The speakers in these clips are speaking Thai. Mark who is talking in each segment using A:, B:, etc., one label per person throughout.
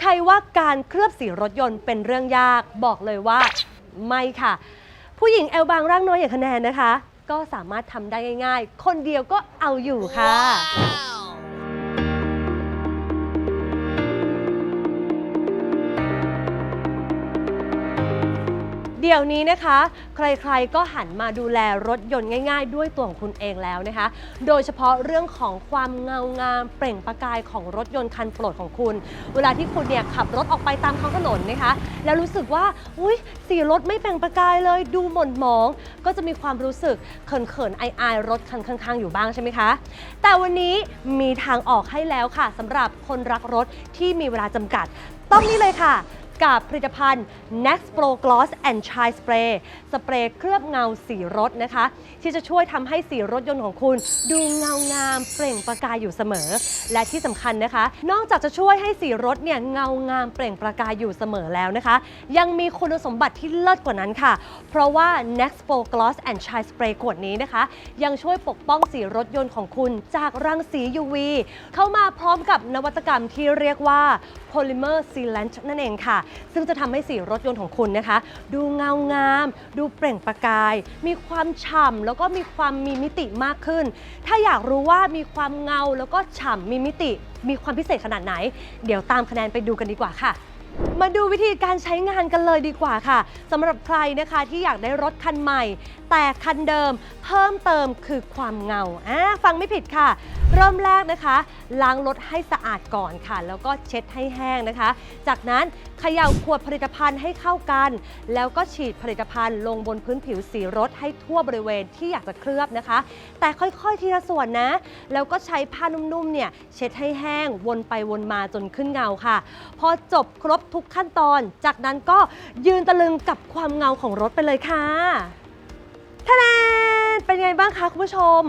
A: ใครว่าการเคลือบสีรถยนต์เป็นเรื่องยากบอกเลยว่าไม่ค่ะ ผู้หญิงเอลบางร่างน้อยอย่างคะแนนนะคะ ก็สามารถทำได้ง่าย ๆ คนเดียวก็เอาอยู่ค่ะ เดี๋ยวนี้นะคะ ใครๆก็หันมาดูแลรถยนต์ง่าย ๆ ด้วยตัวของคุณเองแล้วนะคะ โดยเฉพาะเรื่องของความเงางามเปล่งประกายของรถยนต์คันโปรดของคุณ เวลาที่คุณเนี่ยขับรถออกไปตามท้องถนนนะคะ แล้วรู้สึกว่าอุ้ยสีรถไม่เปล่งประกายเลยดูหม่นหมอง ก็จะมีความรู้สึกเขินๆอายๆรถคันข้างๆอยู่บ้างใช่ไหมคะ แต่วันนี้มีทางออกให้แล้วค่ะสำหรับคนรักรถที่มีเวลาจำกัด ต้องนี่เลยค่ะ กับผลิตภัณฑ์ Next Pro Gloss and Shine Spray สเปรย์เคลือบเงาสีรถนะคะ ที่จะช่วยทำให้สีรถยนต์ของคุณ ดูเงางามเปล่งประกายอยู่เสมอ และที่สำคัญนะคะ นอกจากจะช่วยให้สีรถเนี่ยเงางามเปล่งประกายอยู่เสมอแล้วนะคะ ยังมีคุณสมบัติที่เลิศกว่านั้นค่ะ เพราะว่า Next Pro Gloss and Shine Spray ขวดนี้นะคะ ยังช่วยปกป้องสีรถยนต์ของคุณ จากรังสี UV เข้ามาพร้อมกับนวัตกรรมที่เรียกว่า Polymer Sealant นั่นเองค่ะ ซึ่งจะทำให้สีรถยนต์ของคุณนะคะ ดูเงางาม ดูเปล่งประกาย มีความฉ่ำแล้วก็มีความมีมิติมากขึ้น ถ้าอยากรู้ว่ามีความเงาแล้วก็ฉ่ำมีมิติ มีความพิเศษขนาดไหน เดี๋ยวตามคะแนนไปดูกันดีกว่าค่ะมาดูวิธีการใช้งานกันเลยดีกว่าค่ะสำหรับใครนะคะที่อยากได้รถคันใหม่ แต่คันเดิม เพิ่มเติมคือความเงาอ่าฟังไม่ผิดค่ะ เริ่มแรกนะคะ ล้างรถให้สะอาดก่อนค่ะ แล้วก็เช็ดให้แห้งนะคะ จากนั้นเขย่าขวดผลิตภัณฑ์ให้เข้ากัน แล้วก็ฉีดผลิตภัณฑ์ลงบนพื้นผิวสีรถให้ทั่วบริเวณที่อยากจะเคลือบนะคะ แต่ค่อยๆทีละส่วนนะ แล้วก็ใช้ผ้านุ่มๆเนี่ยเช็ดให้แห้งวนไปวนมาจนขึ้นเงาค่ะ พอจบครบทุกขั้นตอน จากนั้นก็ยืนตะลึงกับความเงาของรถไปเลยค่ะ เป็นไงบ้างคะคุณผู้ชม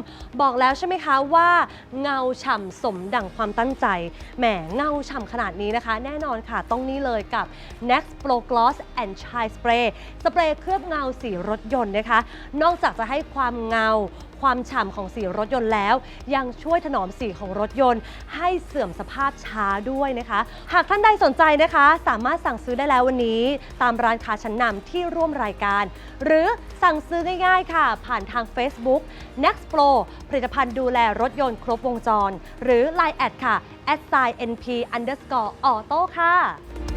A: บอกแล้วใช่ไหมคะว่าเงาฉ่ำสมดั่งความตั้งใจ แหมเงาฉ่ำขนาดนี้นะคะ แน่นอนค่ะต้องนี่เลยกับ Next Pro Gloss and Shine Spray สเปรย์เคลือบเงาสีรถยนต์นะคะ นอกจากจะให้ความเงา ความฉ่ำของสีรถยนต์แล้ว ยังช่วยถนอมสีของรถยนต์ ให้เสื่อมสภาพช้าด้วยนะคะ หากท่านใดสนใจนะคะ สามารถสั่งซื้อได้แล้ววันนี้ ตามร้านค้าชั้นนำที่ร่วมรายการ หรือสั่งซื้อง่ายๆค่ะ ผ่านทาง Facebook Next Pro ผลิตภัณฑ์ดูแลรถยนต์ครบวงจร หรือ Line แอดค่ะ s i np underscore auto ค่ะ